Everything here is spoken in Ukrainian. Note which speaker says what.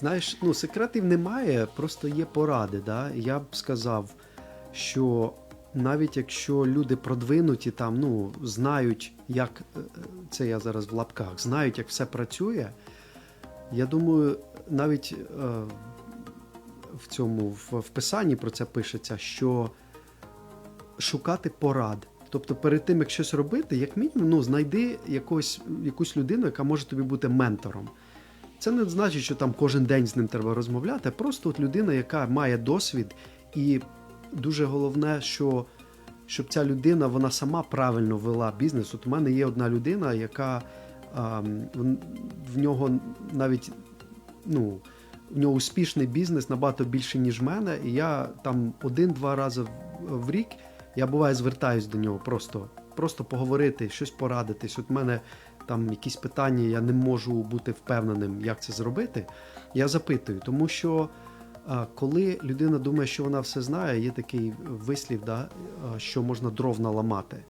Speaker 1: Знаєш, ну секретів немає, просто є поради. Да? Я б сказав, що навіть якщо люди продвинуті, там, ну, знають, як е, це я зараз в лапках, знають, як все працює, я думаю, навіть е, в цьому в, в писанні про це пишеться, що шукати порад. Тобто, перед тим, як щось робити, як мінімум, ну, знайди якусь, якусь людину, яка може тобі бути ментором. Це не значить, що там кожен день з ним треба розмовляти, просто от людина, яка має досвід, і дуже головне, що щоб ця людина вона сама правильно вела бізнес. От у мене є одна людина, яка а, в- нього навіть ну, в нього успішний бізнес набагато більше, ніж в мене. І я там один-два рази в рік я буває звертаюсь до нього просто, просто поговорити, щось порадитись. От мене там якісь питання, я не можу бути впевненим, як це зробити. Я запитую, тому що коли людина думає, що вона все знає, є такий вислів, да, що можна дров наламати.